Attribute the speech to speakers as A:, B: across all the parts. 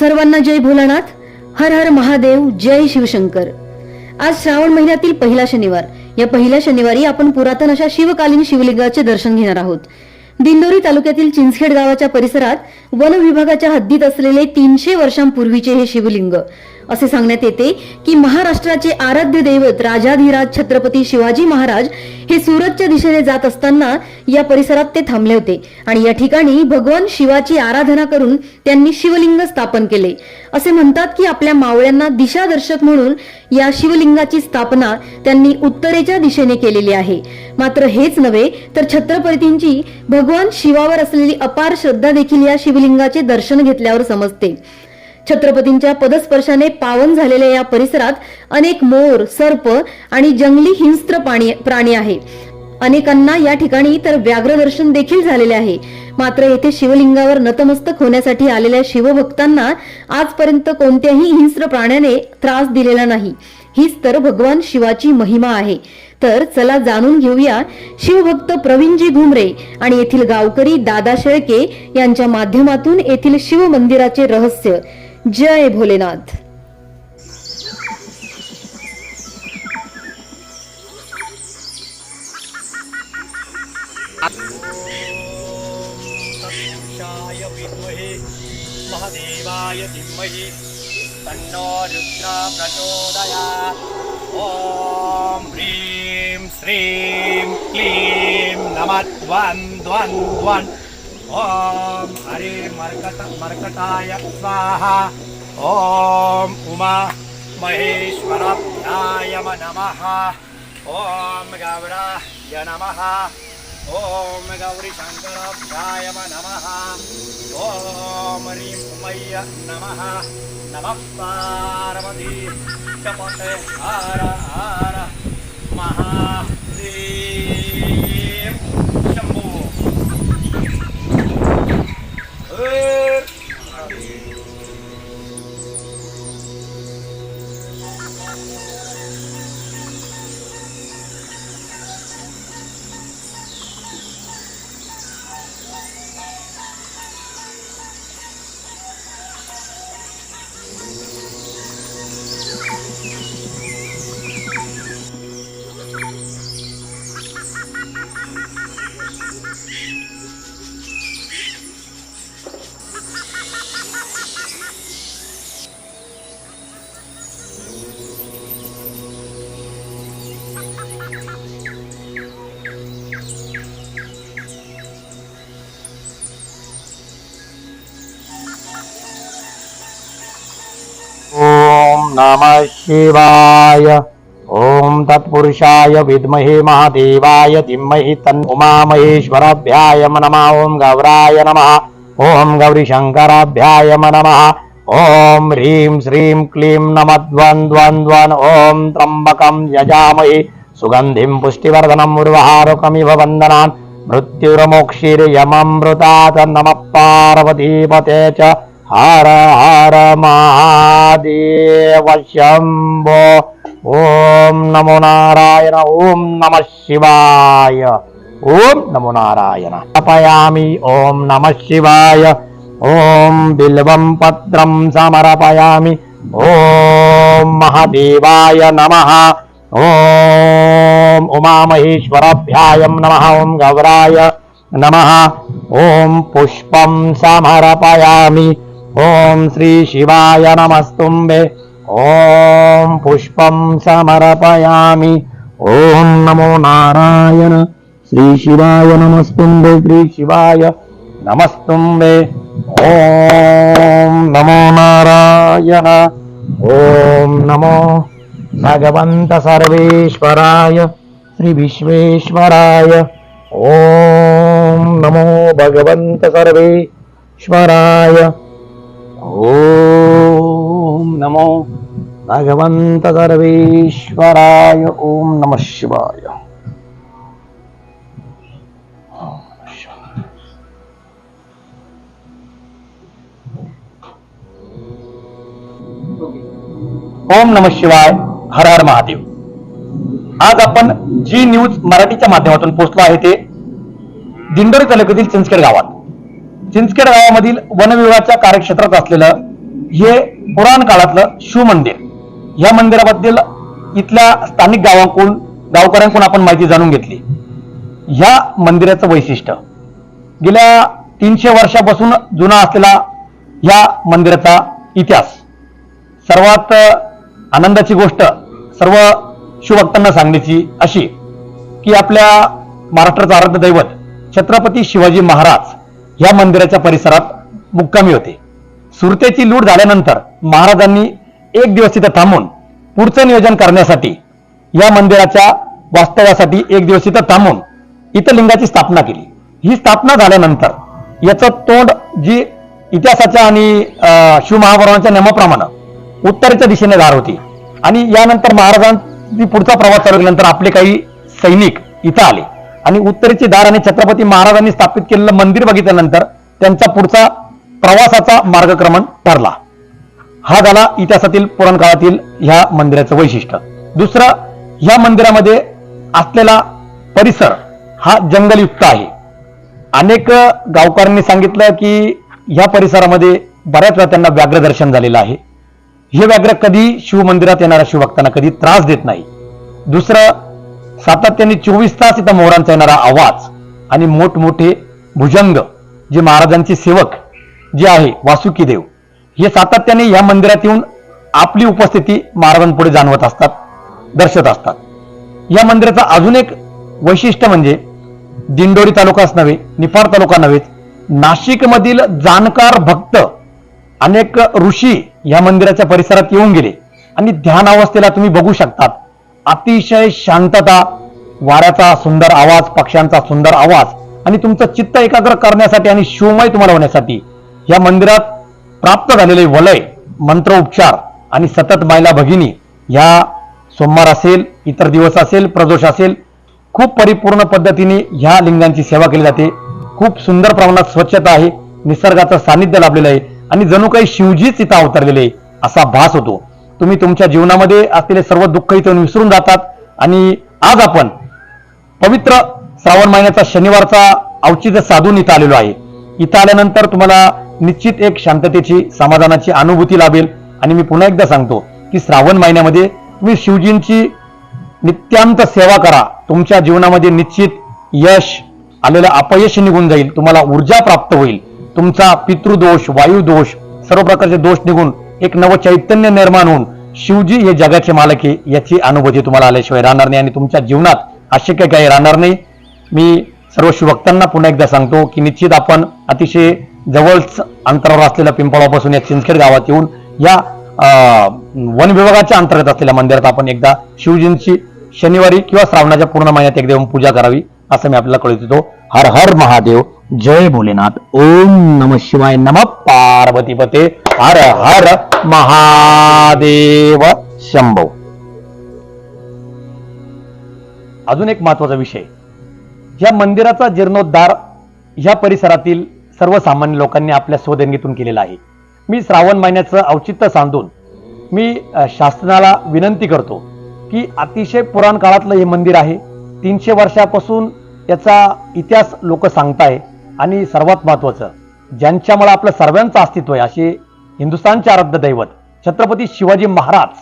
A: सर्वांना जय भोलानाथ हर हर महादेव जय शिवशंकर. आज श्रावण महिन्यातील पहिला शनिवार. या पहिल्या शनिवारी आपण पुरातन अशा शिवकालीन शिवलिंगाचे दर्शन घेणार आहोत. दिंडोरी तालुक्यातील चिंचखेड गावाच्या परिसरात वन विभागाच्या हद्दीत असलेले तीनशे वर्षांपूर्वीचे हे शिवलिंग. असे सांगण्यात येते की महाराष्ट्राचे आराध्य दैवत राजाधिराज छत्रपती शिवाजी महाराज हे सुरतच्या दिशेने जात असताना या परिसरात ते थांबले होते. आणि या ठिकाणी भगवान शिवाची आराधना करून त्यांनी शिवलिंग स्थापन केले. असे म्हणतात की आपल्या मावळ्यांना दिशादर्शक म्हणून या शिवलिंगाची स्थापना त्यांनी उत्तरेच्या दिशेने केलेली आहे. मात्र हेच नव्हे तर छत्रपतींची भगवान शिवावर असलेली अपार श्रद्धा देखील या शिवलिंगाचे दर्शन घेतल्यावर समजते. छत्रपतींच्या पदस्पर्शाने पावन झालेल्या या परिसरात अनेक मोर सर्प आणि जंगली हिंस्त्र प्राणी आहे. अनेकांना या ठिकाणी तर व्याघ्र दर्शन देखील झालेले आहे. मात्र येथे शिवलिंगावर नतमस्तक होण्यासाठी आलेल्या शिवभक्तांना आजपर्यंत कोणत्याही हिंस्त्र प्राण्याने त्रास दिलेला नाही. हीच तर भगवान शिवाची महिमा आहे. तर चला जाणून घेऊया शिवभक्त प्रवीणजी घुमरे आणि येथील गावकरी दादा शेळके यांच्या माध्यमातून येथील शिव मंदिराचे रहस्य. जय भोलेनाथ
B: तत्पुरुषाय विद्महे महादेवाय धीमहि तन्नो रुद्रा प्रचोदयात्। ॐ ह्रीं श्रीं क्लीं नमः द्वन् ॐ हरे मर्कट मर्कटाय स्वाहा। ॐ उमा महेश्वराभ्याय नमः। ॐ गौराय नमः। ॐ गौरीशङ्कराभ्याय नमः। ॐ ह्रीं उमय्य नमः। नमः पार्वती। चपते हर हर। महा
C: ॐ नमः शिवाय। ॐ तत्पुरुषाय विद्महे महादेवाय धीमहि तन् उमामहेश्वराभ्याय नमः। ॐ गौराय नमः। ॐ गौरीशङ्कराभ्याय नमः। ॐ ह्रीं श्रीं क्लीं नमः द्वन् द्वन् ॐ त्र्यम्बकं यजामहि। सुगन्धिं पुष्टिवर्धनम् उर्वहारुकमिव वन्दनान्। मृत्युर्मोक्षिर्यममृतात् नमः। पार्वतीपते च हर हर महादेव शंभो। ॐ नमो नारायण ॐ नमः शिवाय। ॐ नमो नारायण। अर्पयामि ॐ नमः शिवाय। ॐ बिल्वं पत्रं समर्पयामि। ॐ महादेवाय नमः। ॐ उमामहेश्वराभ्याय नमः ॐ गौराय नमः। ॐ पुष्पं समर्पयामि। ॐ श्रीशिवाय नमस्तुम्बे ॐ पुष्पं समर्पयामि ॐ नमो नारायण श्रीशिवाय नमस्तुम्बे श्रीशिवाय नमस्तुम्बे ॐ नमो नारायण ॐ नमो भगवन्त सर्वेश्वराय श्रीविश्वेश्वराय ॐ नमो भगवन्त सर्वेश्वराय ओम नमो भगवंत सर्वेश्वराय ओम नमः शिवाय। ओम नम शिवाय हर हर महादेव। आज आपण जी न्यूज मराठीच्या माध्यमातून पोहोचलो आहे ते दिंडोरी तालुक्यातील चिंचखेड गावात. चिंचखेड गावामधील वन विभागाच्या कार्यक्षेत्रात असलेलं हे पुराण काळातलं शिवमंदिर या मंदिराबद्दल इथल्या स्थानिक गावांकडून गावकऱ्यांकडून आपण माहिती जाणून घेतली. ह्या मंदिराचं वैशिष्ट्य गेल्या तीनशे वर्षापासून जुना असलेला या मंदिराचा इतिहास. सर्वात आनंदाची गोष्ट सर्व शिवभक्तांना सांगण्याची अशी की आपल्या महाराष्ट्राचं आराध्य दैवत छत्रपती शिवाजी महाराज या मंदिराच्या परिसरात मुक्कामी होते. सुरतेची लूट झाल्यानंतर महाराजांनी एक दिवस तिथं थांबून पुढचं नियोजन करण्यासाठी या मंदिराच्या वास्तव्यासाठी एक दिवस तिथं थांबून इथं लिंगाची स्थापना केली. ही स्थापना झाल्यानंतर याचं तोंड जी इतिहासाच्या आणि अं, शिवमहापुराणाच्या नियमाप्रमाणे उत्तरेच्या दिशेने धार होती. आणि यानंतर महाराजांनी पुढचा प्रवास चालू केल्यानंतर आपले काही सैनिक इथं आले. आणि उत्तरेची दार आणि छत्रपती महाराजांनी स्थापित केलेलं मंदिर बघितल्यानंतर त्यांचा पुढचा प्रवासाचा मार्गक्रमण ठरला. हा झाला इतिहासातील पुराण काळातील ह्या मंदिराचं वैशिष्ट्य. दुसरं ह्या मंदिरामध्ये असलेला परिसर हा जंगलयुक्त आहे. अनेक गावकऱ्यांनी सांगितलं की ह्या परिसरामध्ये बऱ्याच वेळा त्यांना व्याघ्र दर्शन झालेलं आहे. हे व्याघ्र कधी शिवमंदिरात येणाऱ्या शिवभक्तांना कधी त्रास देत नाही. दुसरं सातत्याने चोवीस तास इथं मोरांचा येणारा आवाज आणि मोठमोठे भुजंग जे महाराजांचे सेवक जे आहे वासुकी देव हे सातत्याने या मंदिरात येऊन आपली उपस्थिती महाराजांपुढे जाणवत असतात दर्शत असतात. या मंदिराचं अजून एक वैशिष्ट्य म्हणजे दिंडोरी तालुकाच नव्हे निफाड तालुका नव्हेच नाशिकमधील जाणकार भक्त अनेक ऋषी या मंदिराच्या परिसरात येऊन गेले. आणि ध्यान अवस्थेला तुम्ही बघू शकतात अतिशय शांतता वाऱ्याचा सुंदर आवाज पक्ष्यांचा सुंदर आवाज आणि तुमचं चित्त एकाग्र करण्यासाठी आणि शिवमय तुम्हाला होण्यासाठी या मंदिरात प्राप्त झालेले वलय मंत्र उपचार आणि सतत मायला भगिनी या सोमवार असेल इतर दिवस असेल प्रदोष असेल खूप परिपूर्ण पद्धतीने ह्या लिंगांची सेवा केली जाते. खूप सुंदर प्रमाणात स्वच्छता आहे निसर्गाचं सानिध्य लाभलेलं आहे आणि जणू काही शिवजीच इथं अवतरलेले आहे असा भास होतो. तुम्ही तुमच्या जीवनामध्ये असलेले सर्व दुःख इथून विसरून जातात. आणि आज आपण पवित्र श्रावण महिन्याचा शनिवारचा औचित्य साधून इथं आलेलो आहे. इथं आल्यानंतर तुम्हाला निश्चित एक शांततेची समाधानाची अनुभूती लाभेल. आणि मी पुन्हा एकदा सांगतो की श्रावण महिन्यामध्ये तुम्ही शिवजींची नित्यांत सेवा करा. तुमच्या जीवनामध्ये निश्चित यश आलेलं अपयश निघून जाईल. तुम्हाला ऊर्जा प्राप्त होईल. तुमचा पितृदोष वायुदोष सर्व प्रकारचे दोष निघून एक नवं चैतन्य निर्माण होऊन शिवजी हे जगाचे मालक आहे याची अनुभूती तुम्हाला आल्याशिवाय राहणार नाही आणि तुमच्या जीवनात अशक्य काही राहणार नाही. मी सर्व शिवभक्तांना पुन्हा एकदा सांगतो की निश्चित आपण अतिशय जवळच अंतरावर असलेल्या पिंपळापासून या चिंचखेड गावात येऊन या वन विभागाच्या अंतर्गत असलेल्या मंदिरात आपण एकदा शिवजींची शनिवारी किंवा श्रावणाच्या पूर्ण महिन्यात एकदा येऊन पूजा करावी असं मी आपल्याला कळत इच्छितो हर हर महादेव. जय भोलेनाथ. ओम नम शिवाय नम पार्वतीपते. हर हर महादेव शंभो. अजून एक महत्त्वाचा विषय. या मंदिराचा जीर्णोद्धार या परिसरातील सर्वसामान्य लोकांनी आपल्या स्वदेणगीतून केलेला आहे. मी श्रावण महिन्याचं औचित्य सांधून मी शासनाला विनंती करतो की अतिशय पुराण काळातलं हे मंदिर आहे. तीनशे वर्षापासून याचा इतिहास लोक सांगताय आणि सर्वात महत्वाचं ज्यांच्यामुळे आपलं सर्वांचं अस्तित्व आहे असे हिंदुस्थानचे आराध्य दैवत छत्रपती शिवाजी महाराज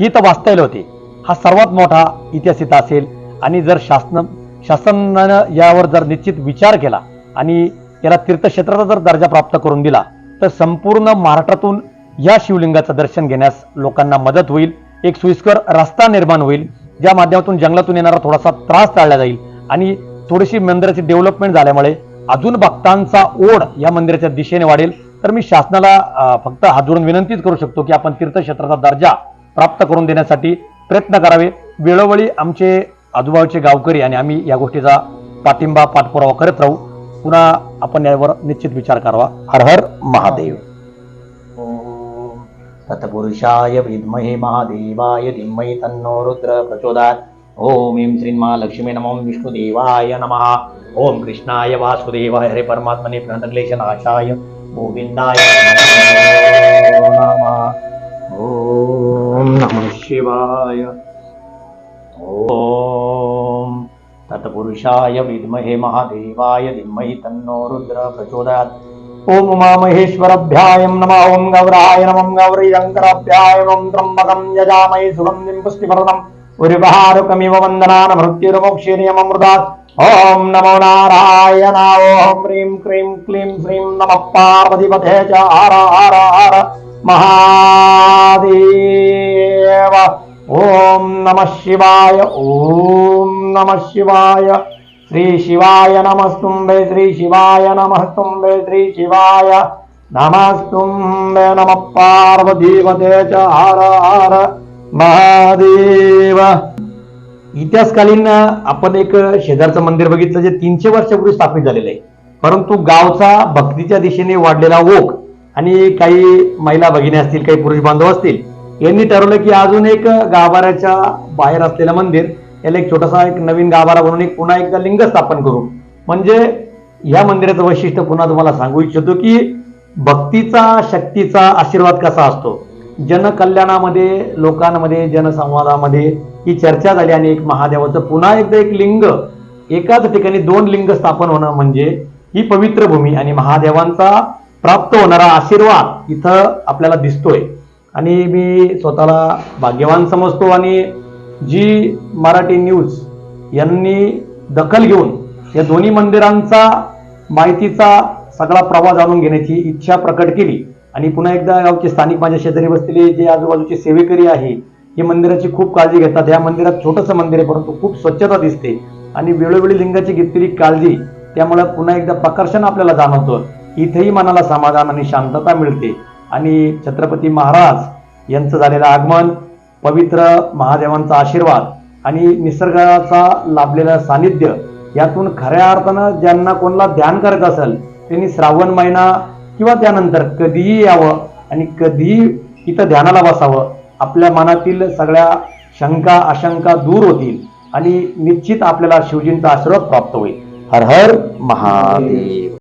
C: ही तर वाचता होते. हा सर्वात मोठा इतिहास इथं असेल. आणि जर शासन शासनानं यावर जर निश्चित विचार केला आणि त्याला तीर्थक्षेत्राचा जर दर्जा प्राप्त करून दिला तर संपूर्ण महाराष्ट्रातून या शिवलिंगाचं दर्शन घेण्यास लोकांना मदत होईल. एक सोयीस्कर रस्ता निर्माण होईल ज्या माध्यमातून जंगलातून येणारा थोडासा त्रास टाळला जाईल. आणि थोडीशी मंदिराची डेव्हलपमेंट झाल्यामुळे अजून भक्तांचा ओढ या मंदिराच्या दिशेने वाढेल. तर मी शासनाला फक्त हात जोडून विनंतीच करू शकतो की आपण तीर्थक्षेत्राचा दर्जा प्राप्त करून देण्यासाठी प्रयत्न करावे. वेळोवेळी आमचे आजूबाजूचे गावकरी आणि आम्ही या गोष्टीचा पाठिंबा पाठपुरावा करत राहू. पुन्हा आपण यावर निश्चित विचार करावा. हर हर महादेव.
D: ॐ तत्पुरुषाय विद्महे महादेवाय धीमहि तन्नो रुद्र प्रचोदयात् ॐ ऐं लक्ष्मी नमो विष्णुदेवाय नमः. ॐ कृष्णाय वासुदेवाय हरे परमात्मने प्रणतक्लेशनाशाय गोविन्दाय नमः ॐ नमः शिवाय ॐ तत्पुरुषाय विद्महे महादेवाय धीमहि तन्नो रुद्र प्रचोदयात्
C: ओम उमामहेश्वरभ्याय नमः ओम गौराय नमः गौरी शंकराभ्याय ओम त्र्यंबकं यजामहे सुगन्धिं पुष्टिवर्धनम् उर्वहारुकमिव वन्दनान् मृत्युर्मोक्षीर्यमृतात् ॐ नमो नारायण ॐ ह्रीं क्रीं क्लीं श्रीं नमः पार्वतीपथे च हर हर हर महादेव ॐ नमः शिवाय ॐ नमः शिवाय श्री शिवाय नमस्तुम्बे श्री शिवाय नमस्तुम्बे श्री शिवाय नमस्तुम्बे नमः पार्वतीपते च हर हर महादेव इतिहासकालीन आपण एक शेजारचं मंदिर बघितलं जे तीनशे वर्षापूर्वी स्थापित झालेलं आहे. परंतु गावचा भक्तीच्या दिशेने वाढलेला ओघ आणि काही महिला भगिनी असतील काही पुरुष बांधव असतील यांनी ठरवलं की अजून एक गाभाऱ्याच्या बाहेर असलेलं मंदिर याला एक छोटासा एक नवीन गाभारा बनवून एक पुन्हा एकदा लिंग स्थापन करू. म्हणजे या मंदिराचं वैशिष्ट्य पुन्हा तुम्हाला सांगू इच्छितो की भक्तीचा शक्तीचा आशीर्वाद कसा असतो? जनकल्याणामध्ये लोकांमध्ये जनसंवादामध्ये ही चर्चा झाली आणि एक महादेवाचं पुन्हा एकदा एक लिंग एकाच ठिकाणी दोन लिंग स्थापन होणं म्हणजे ही पवित्र भूमी आणि महादेवांचा प्राप्त होणारा आशीर्वाद इथं आपल्याला दिसतोय. आणि मी स्वतःला भाग्यवान समजतो आणि जी मराठी न्यूज यांनी दखल घेऊन या दोन्ही मंदिरांचा माहितीचा सगळा प्रवाह जाणून घेण्याची इच्छा प्रकट केली. आणि पुन्हा एकदा गावचे स्थानिक माझ्या शेजारी बसलेले जे आजूबाजूचे सेवेकरी आहे ही मंदिराची खूप काळजी घेतात. या मंदिरात छोटंसं मंदिर आहे परंतु खूप स्वच्छता दिसते. आणि वेळोवेळी लिंगाची घेतलेली काळजी त्यामुळे पुन्हा एकदा प्रकर्षण आपल्याला जाणवतं. इथेही मनाला समाधान आणि शांतता मिळते. आणि छत्रपती महाराज यांचं झालेलं आगमन पवित्र महादेवांचा आशीर्वाद आणि निसर्गाचा लाभलेलं सानिध्य यातून खऱ्या अर्थानं ज्यांना कोणाला ध्यान करत असेल त्यांनी श्रावण महिना किंवा त्यानंतर कधीही यावं आणि कधीही इथं ध्यानाला बसावं. आपल्या मनातील सगळ्या शंका आशंका दूर होतील आणि निश्चित आपल्याला शिवजींचा आशीर्वाद प्राप्त होईल. हर हर महादेव.